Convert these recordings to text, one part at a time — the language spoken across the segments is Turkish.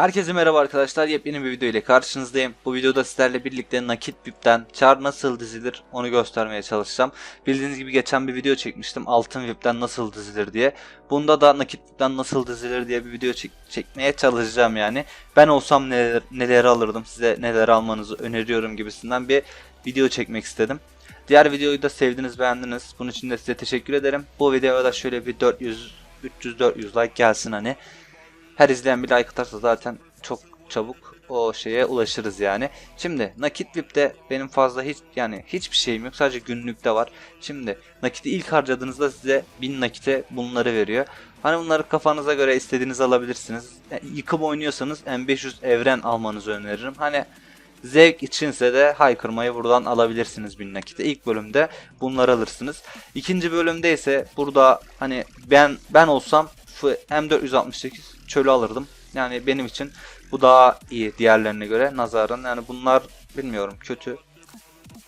Herkese merhaba arkadaşlar. Yepyeni bir video ile karşınızdayım. Bu videoda sizlerle birlikte nakit VIP'ten çar nasıl dizilir onu göstermeye çalışacağım. Bildiğiniz gibi geçen bir video çekmiştim. Altın VIP'ten nasıl dizilir diye. Bunda da nakit VIP'ten nasıl dizilir diye bir video çek- çekmeye çalışacağım yani. Ben olsam neler, neleri alırdım, size neler almanızı öneriyorum gibisinden bir video çekmek istedim. Diğer videoyu da sevdiniz, beğendiniz. Bunun için de size teşekkür ederim. Bu videoya da şöyle bir 400 300-400 like gelsin hani. Her izleyen bir like atarsa zaten çok çabuk o şeye ulaşırız yani. Şimdi nakit VIP'te benim fazla hiç yani hiçbir şeyim yok. Sadece günlükte var. Şimdi nakiti ilk harcadığınızda size 1000 nakite bunları veriyor. Hani bunları kafanıza göre istediğinizi alabilirsiniz. Yani yıkım oynuyorsanız M500 evren almanızı öneririm. Hani Zevk içinse de haykırmayı buradan alabilirsiniz bin nakite. İlk bölümde bunları alırsınız. İkinci bölümde ise burada hani ben ben olsam F- M468 çölü alırdım. Yani benim için bu daha iyi diğerlerine göre nazaran. Yani bunlar bilmiyorum kötü.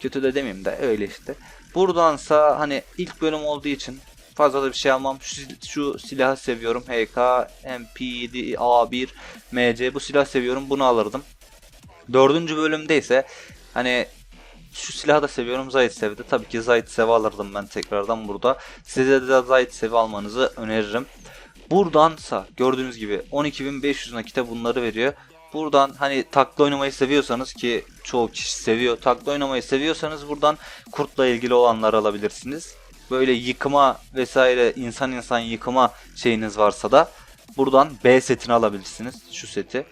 Kötü de demeyeyim de öyle işte. Buradansa hani ilk bölüm olduğu için fazla da bir şey almam. Şu, şu silahı seviyorum. HK, MP7, A1, MC bu silahı seviyorum. Bunu alırdım. Dördüncü bölümde ise hani şu silahı da seviyorum Zayt Sev'de. Tabii ki Zayt Sev'i alırdım ben tekrardan burada. Size de Zayt Sev'i almanızı öneririm. Buradansa gördüğünüz gibi 12.500 nakite bunları veriyor. Buradan hani takla oynamayı seviyorsanız ki çoğu kişi seviyor. Takla oynamayı seviyorsanız buradan kurtla ilgili olanları alabilirsiniz. Böyle yıkıma vesaire insan insan yıkıma şeyiniz varsa da buradan B setini alabilirsiniz. Şu seti.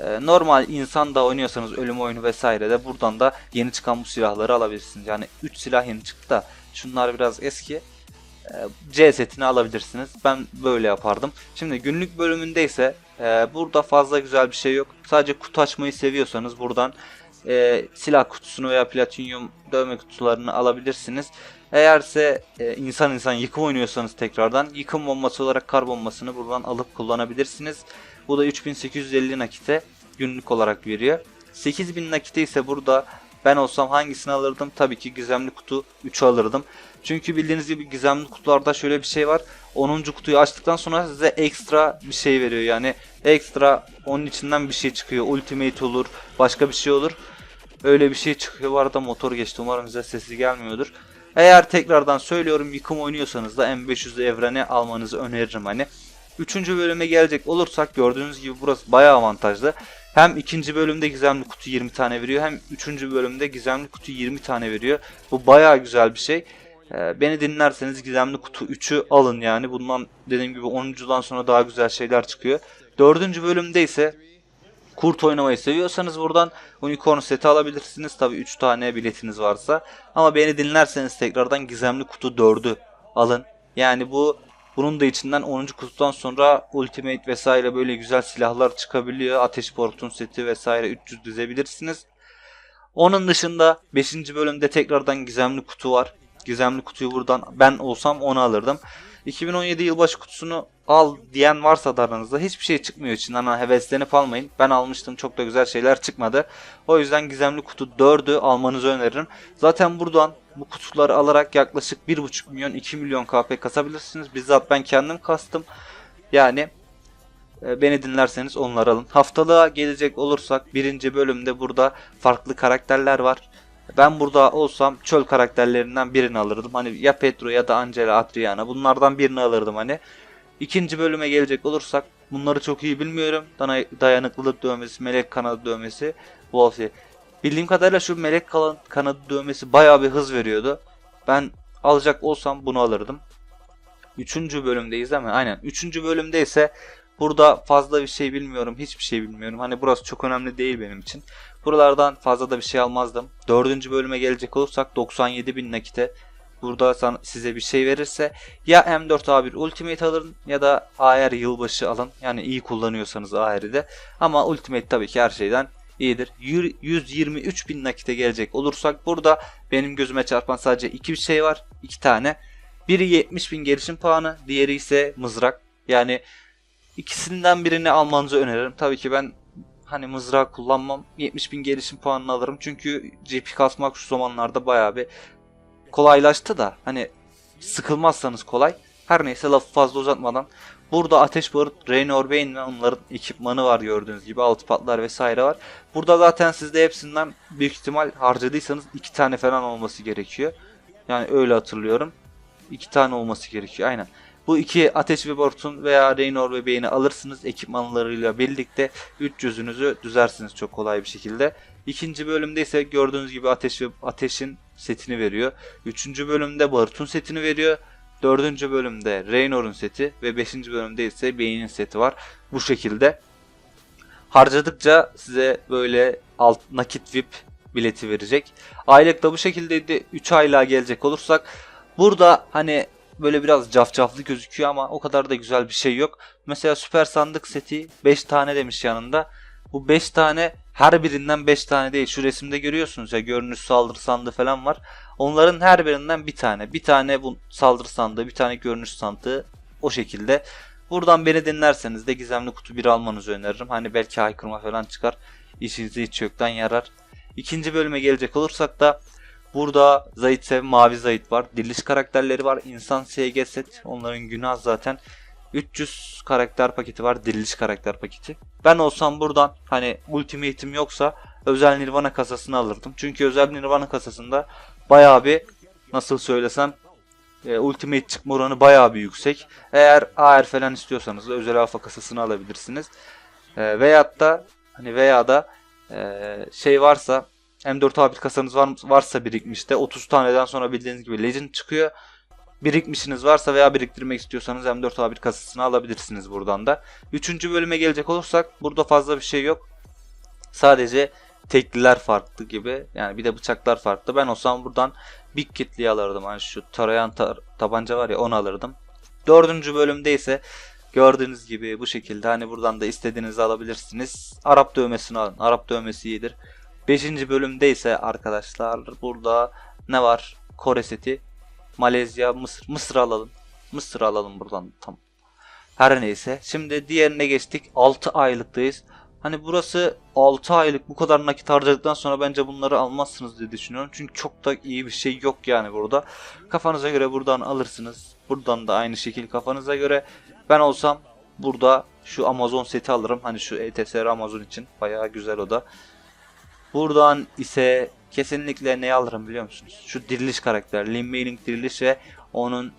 Ee, normal insan da oynuyorsanız ölüm oyunu vesaire de buradan da yeni çıkan bu silahları alabilirsiniz. Yani 3 silah yeni çıktı da şunlar biraz eski. C setini alabilirsiniz. Ben böyle yapardım. Şimdi günlük bölümünde ise e, burada fazla güzel bir şey yok. Sadece kutu açmayı seviyorsanız buradan e, silah kutusunu veya platinyum dövme kutularını alabilirsiniz. Eğerse e, insan insan yıkım oynuyorsanız tekrardan yıkım bombası olarak kar bombasını buradan alıp kullanabilirsiniz. Bu da 3850 nakite günlük olarak veriyor. 8000 nakite ise burada ben olsam hangisini alırdım? Tabii ki gizemli kutu 3'ü alırdım. Çünkü bildiğiniz gibi gizemli kutularda şöyle bir şey var. 10. kutuyu açtıktan sonra size ekstra bir şey veriyor. Yani ekstra onun içinden bir şey çıkıyor. Ultimate olur, başka bir şey olur. Öyle bir şey çıkıyor. Bu arada motor geçti. Umarım size sesi gelmiyordur. Eğer tekrardan söylüyorum yıkım oynuyorsanız da M500 evrene almanızı öneririm hani. Üçüncü bölüme gelecek olursak gördüğünüz gibi burası bayağı avantajlı. Hem ikinci bölümde gizemli kutu 20 tane veriyor hem üçüncü bölümde gizemli kutu 20 tane veriyor. Bu bayağı güzel bir şey. Ee, beni dinlerseniz gizemli kutu 3'ü alın yani. Bundan dediğim gibi 10.dan sonra daha güzel şeyler çıkıyor. Dördüncü bölümde ise kurt oynamayı seviyorsanız buradan unicorn seti alabilirsiniz. Tabi 3 tane biletiniz varsa. Ama beni dinlerseniz tekrardan gizemli kutu 4'ü alın. Yani bu bunun da içinden 10. kutudan sonra Ultimate vesaire böyle güzel silahlar çıkabiliyor. Ateş Portun seti vesaire 300 dizebilirsiniz. Onun dışında 5. bölümde tekrardan gizemli kutu var. Gizemli kutuyu buradan ben olsam onu alırdım. 2017 yılbaşı kutusunu al diyen varsa da aranızda hiçbir şey çıkmıyor içinden ha heveslenip almayın. Ben almıştım çok da güzel şeyler çıkmadı. O yüzden gizemli kutu 4'ü almanızı öneririm. Zaten buradan bu kutuları alarak yaklaşık 1.5 milyon 2 milyon KP kasabilirsiniz. Bizzat ben kendim kastım. Yani e, beni dinlerseniz onları alın. Haftalığa gelecek olursak birinci bölümde burada farklı karakterler var. Ben burada olsam çöl karakterlerinden birini alırdım. Hani ya Petro ya da Angela Adriana bunlardan birini alırdım hani. İkinci bölüme gelecek olursak bunları çok iyi bilmiyorum. Dana- Dayanıklılık dövmesi, melek kanadı dövmesi, Wolfie. Bildiğim kadarıyla şu melek kanadı dövmesi bayağı bir hız veriyordu. Ben alacak olsam bunu alırdım. Üçüncü bölümdeyiz değil mi? Aynen. Üçüncü bölümde ise burada fazla bir şey bilmiyorum. Hiçbir şey bilmiyorum. Hani burası çok önemli değil benim için. Buralardan fazla da bir şey almazdım. Dördüncü bölüme gelecek olursak 97 bin nakite burada size bir şey verirse ya M4A1 Ultimate alın ya da AR yılbaşı alın. Yani iyi kullanıyorsanız AR'i de. Ama Ultimate tabii ki her şeyden iyidir. Yür- 123 bin nakite gelecek olursak burada benim gözüme çarpan sadece iki bir şey var. iki tane. Biri 70 bin gelişim puanı, diğeri ise mızrak. Yani ikisinden birini almanızı öneririm. Tabii ki ben hani mızrağı kullanmam. 70 bin gelişim puanını alırım. Çünkü GP kasmak şu zamanlarda bayağı bir kolaylaştı da hani sıkılmazsanız kolay. Her neyse lafı fazla uzatmadan Burada ateş barut, Rain Orbein ve onların ekipmanı var gördüğünüz gibi. Altı patlar vesaire var. Burada zaten sizde hepsinden büyük ihtimal harcadıysanız iki tane falan olması gerekiyor. Yani öyle hatırlıyorum. İki tane olması gerekiyor aynen. Bu iki ateş ve barutun veya Raynor ve Beyni alırsınız ekipmanlarıyla birlikte 300'ünüzü düzersiniz çok kolay bir şekilde. İkinci bölümde ise gördüğünüz gibi ateş ve ateşin setini veriyor. Üçüncü bölümde barutun setini veriyor. Dördüncü bölümde Raynor'un seti ve beşinci bölümde ise Beynin seti var. Bu şekilde harcadıkça size böyle alt nakit VIP bileti verecek. Aylık da bu şekildeydi. 3 aylığa gelecek olursak burada hani böyle biraz cafcaflı gözüküyor ama o kadar da güzel bir şey yok. Mesela süper sandık seti 5 tane demiş yanında. Bu 5 tane her birinden 5 tane değil. Şu resimde görüyorsunuz ya görünüş saldırı sandığı falan var. Onların her birinden bir tane. Bir tane bu saldırı sandığı, bir tane görünüş sandığı o şekilde. Buradan beni dinlerseniz de gizemli kutu 1 almanızı öneririm. Hani belki haykırma falan çıkar. İşinizi hiç yoktan yarar. İkinci bölüme gelecek olursak da burada Zayit Sev, Mavi Zayit var. Diriliş karakterleri var. İnsan SG set. Onların günah zaten. 300 karakter paketi var. Diriliş karakter paketi. Ben olsam buradan hani ultimate'im yoksa özel Nirvana kasasını alırdım. Çünkü özel Nirvana kasasında bayağı bir nasıl söylesem e, ultimate çıkma oranı bayağı bir yüksek. Eğer AR falan istiyorsanız da özel alfa kasasını alabilirsiniz. E, veyahut da hani veya da e, şey varsa M4 A1 kasanız var, varsa birikmişte 30 taneden sonra bildiğiniz gibi Legend çıkıyor. Birikmişiniz varsa veya biriktirmek istiyorsanız M4 A1 kasasını alabilirsiniz buradan da. Üçüncü bölüme gelecek olursak burada fazla bir şey yok. Sadece tekliler farklı gibi. Yani bir de bıçaklar farklı. Ben olsam buradan Big Kit'liyi alırdım. Hani şu tarayan tar- tabanca var ya onu alırdım. Dördüncü bölümde ise gördüğünüz gibi bu şekilde hani buradan da istediğinizi alabilirsiniz. Arap dövmesini alın. Arap dövmesi iyidir. Beşinci bölümde ise arkadaşlar burada ne var? Kore seti. Malezya, Mısır. Mısır alalım. Mısır alalım buradan tam. Her neyse. Şimdi diğerine geçtik. 6 aylıktayız. Hani burası 6 aylık bu kadar nakit harcadıktan sonra bence bunları almazsınız diye düşünüyorum. Çünkü çok da iyi bir şey yok yani burada. Kafanıza göre buradan alırsınız. Buradan da aynı şekil kafanıza göre. Ben olsam burada şu Amazon seti alırım. Hani şu ETSR Amazon için. Bayağı güzel o da. Buradan ise kesinlikle ne alırım biliyor musunuz? Şu diriliş karakter. Lin May'nin diriliş ve onun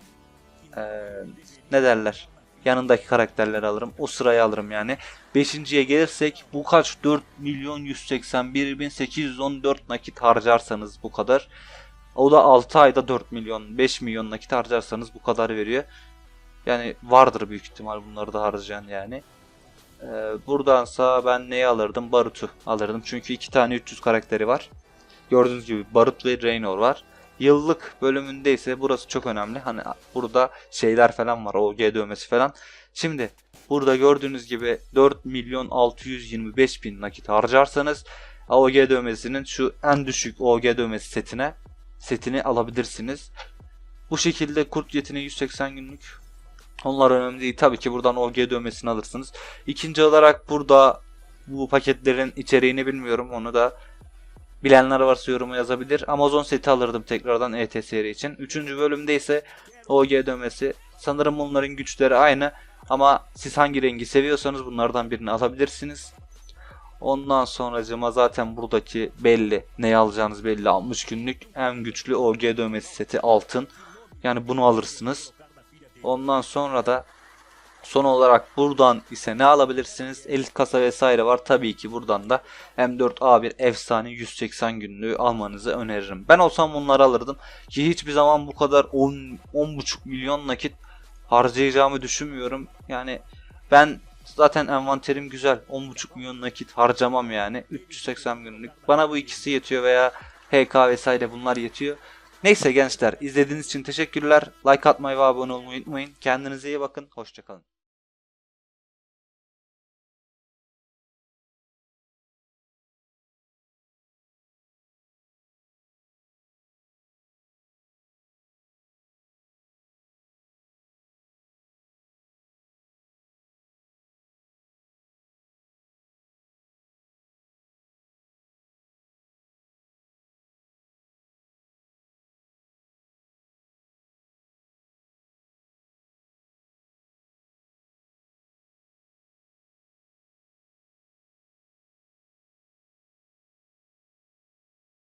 eee, ne derler? Yanındaki karakterleri alırım. O sırayı alırım yani. Beşinciye gelirsek bu kaç? 4 milyon 181 bin 814 nakit harcarsanız bu kadar. O da 6 ayda 4 milyon 5 milyon nakit harcarsanız bu kadar veriyor. Yani vardır büyük ihtimal bunları da harcayan yani. Ee, buradansa ben neyi alırdım? Barut'u alırdım. Çünkü iki tane 300 karakteri var. Gördüğünüz gibi Barut ve Raynor var. Yıllık bölümünde ise burası çok önemli. Hani burada şeyler falan var. OG dövmesi falan. Şimdi burada gördüğünüz gibi 4 milyon 625 bin nakit harcarsanız OG dövmesinin şu en düşük OG dövmesi setine setini alabilirsiniz. Bu şekilde kurt yeteneği 180 günlük onlar önemli değil. Tabii ki buradan OG dövmesini alırsınız. İkinci olarak burada bu paketlerin içeriğini bilmiyorum. Onu da bilenler varsa yoruma yazabilir. Amazon seti alırdım tekrardan ET için. Üçüncü bölümde ise OG dövmesi. Sanırım bunların güçleri aynı. Ama siz hangi rengi seviyorsanız bunlardan birini alabilirsiniz. Ondan sonracıma zaten buradaki belli. Neyi alacağınız belli. 60 günlük en güçlü OG dövmesi seti altın. Yani bunu alırsınız. Ondan sonra da son olarak buradan ise ne alabilirsiniz? Elit kasa vesaire var. Tabii ki buradan da M4A1 efsane 180 günlüğü almanızı öneririm. Ben olsam bunları alırdım. Ki hiçbir zaman bu kadar 10 10,5 milyon nakit harcayacağımı düşünmüyorum. Yani ben zaten envanterim güzel. 10,5 milyon nakit harcamam yani. 380 günlük. Bana bu ikisi yetiyor veya HK vesaire bunlar yetiyor. Neyse gençler izlediğiniz için teşekkürler. Like atmayı ve abone olmayı unutmayın. Kendinize iyi bakın. Hoşçakalın.